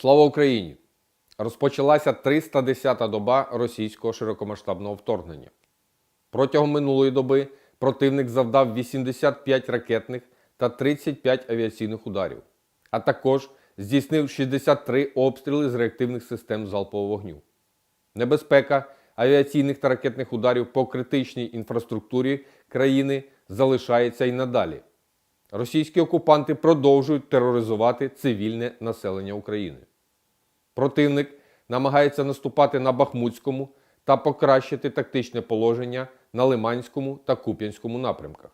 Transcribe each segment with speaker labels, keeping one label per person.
Speaker 1: Слава Україні! Розпочалася 310-та доба російського широкомасштабного вторгнення. Протягом минулої доби противник завдав 85 ракетних та 35 авіаційних ударів, а також здійснив 63 обстріли з реактивних систем залпового вогню. Небезпека авіаційних та ракетних ударів по критичній інфраструктурі країни залишається і надалі. Російські окупанти продовжують тероризувати цивільне населення України. Противник намагається наступати на Бахмутському та покращити тактичне положення на Лиманському та Куп'янському напрямках.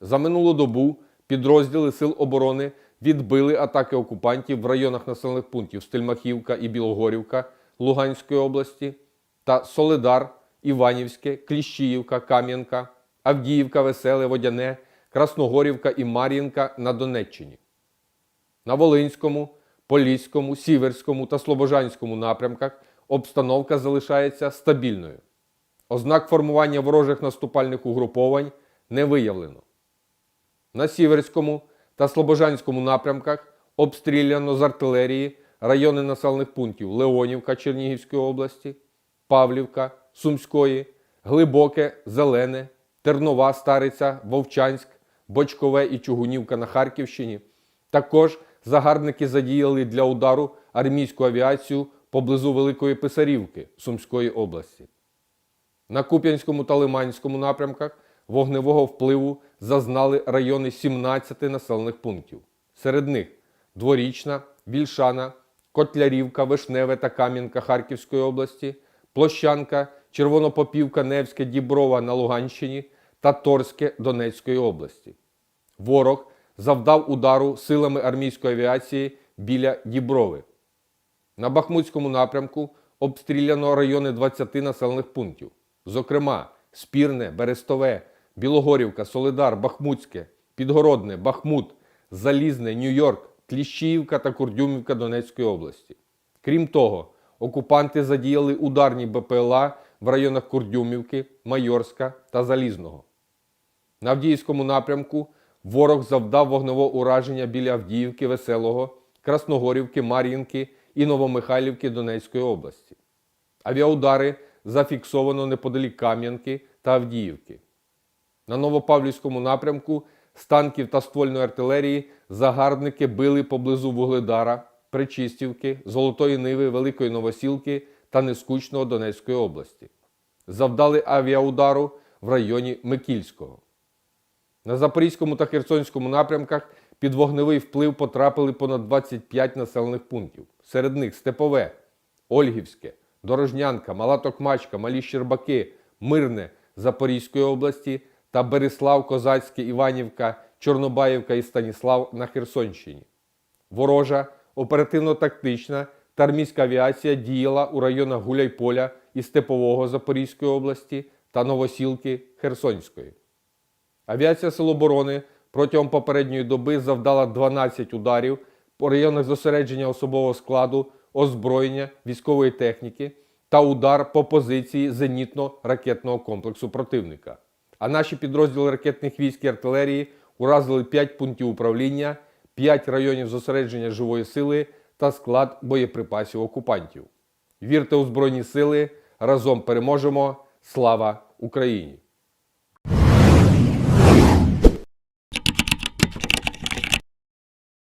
Speaker 1: За минулу добу підрозділи Сил оборони відбили атаки окупантів в районах населених пунктів Стельмахівка і Білогорівка Луганської області та Солидар, Іванівське, Кліщіївка, Кам'янка, Авдіївка, Веселе, Водяне, Красногорівка і Мар'їнка на Донеччині. На Волинському, Поліському, Сіверському та Слобожанському напрямках обстановка залишається стабільною. Ознак формування ворожих наступальних угруповань не виявлено. На Сіверському та Слобожанському напрямках обстріляно з артилерії райони населених пунктів Леонівка Чернігівської області, Павлівка, Сумської, Глибоке, Зелене, Тернова, Стариця, Вовчанськ, Бочкове і Чугунівка на Харківщині. Також загарбники задіяли для удару армійську авіацію поблизу Великої Писарівки Сумської області. На Куп'янському та Лиманському напрямках вогневого впливу зазнали райони 17 населених пунктів. Серед них Дворічна, Вільшана, Котлярівка, Вишневе та Кам'янка Харківської області, Площанка, Червонопопівка, Невське, Діброва на Луганщині та Торське Донецької області. Ворог завдав удару силами армійської авіації біля Діброви. На Бахмутському напрямку обстріляно райони 20 населених пунктів, зокрема Спірне, Берестове, Білогорівка, Солидар, Бахмутське, Підгородне, Бахмут, Залізне, Нью-Йорк, Кліщіївка та Курдюмівка Донецької області. Крім того, окупанти задіяли ударні БПЛА в районах Курдюмівки, Майорська та Залізного. На Авдіївському напрямку ворог завдав вогневого ураження біля Авдіївки, Веселого, Красногорівки, Мар'їнки і Новомихайлівки Донецької області. Авіаудари зафіксовано неподалік Кам'янки та Авдіївки. На Новопавлівському напрямку з танків та ствольної артилерії загарбники били поблизу Вугледара, Причистівки, Золотої Ниви, Великої Новосілки та Нескучного Донецької області. Завдали авіаудару в районі Микільського. На Запорізькому та Херсонському напрямках під вогневий вплив потрапили понад 25 населених пунктів. Серед них Степове, Ольгівське, Дорожнянка, Мала Токмачка, Малі Щербаки, Мирне Запорізької області та Берислав, Козацьке, Іванівка, Чорнобаївка і Станіслав на Херсонщині. Ворожа оперативно-тактична та армійська авіація діяла у районах Гуляйполя і Степового Запорізької області та Новосілки Херсонської. Авіація Сил оборони протягом попередньої доби завдала 12 ударів по районах зосередження особового складу, озброєння, військової техніки та удар по позиції зенітно-ракетного комплексу противника. А наші підрозділи ракетних військ і артилерії уразили 5 пунктів управління, 5 районів зосередження живої сили та склад боєприпасів окупантів. Вірте у Збройні Сили! Разом переможемо! Слава Україні!